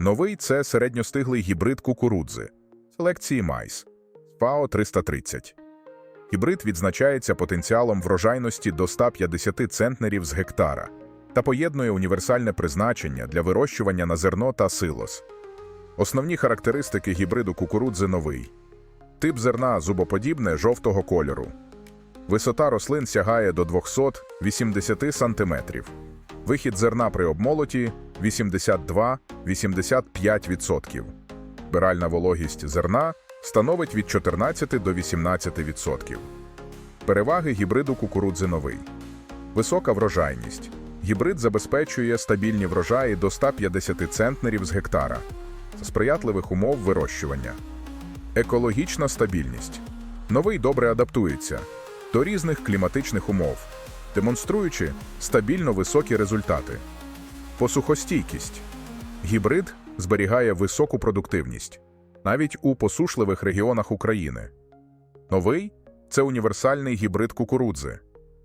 Новий це середньостиглий гібрид кукурудзи селекції майс ФАО 330. Гібрид відзначається потенціалом врожайності до 150 центнерів з гектара та поєднує універсальне призначення для вирощування на зерно та силос. Основні характеристики гібриду кукурудзи новий. Тип зерна зубоподібне жовтого кольору. Висота рослин сягає до 280 см. Вихід зерна при обмолоті 82-85%. Биральна вологість зерна становить від 14 до 18%. Переваги гібриду кукурудзи новий. Висока врожайність. Гібрид забезпечує стабільні врожаї до 150 центнерів з гектара сприятливих умов вирощування. Екологічна стабільність. Новий добре адаптується до різних кліматичних умов, демонструючи стабільно високі результати. Посухостійкість. Гібрид зберігає високу продуктивність навіть у посушливих регіонах України. Новий це універсальний гібрид кукурудзи,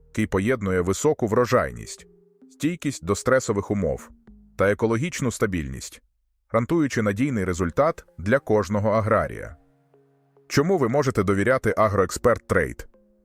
який поєднує високу врожайність, стійкість до стресових умов та екологічну стабільність, гарантуючи надійний результат для кожного аграрія. Чому ви можете довіряти Агроексперт Трейд?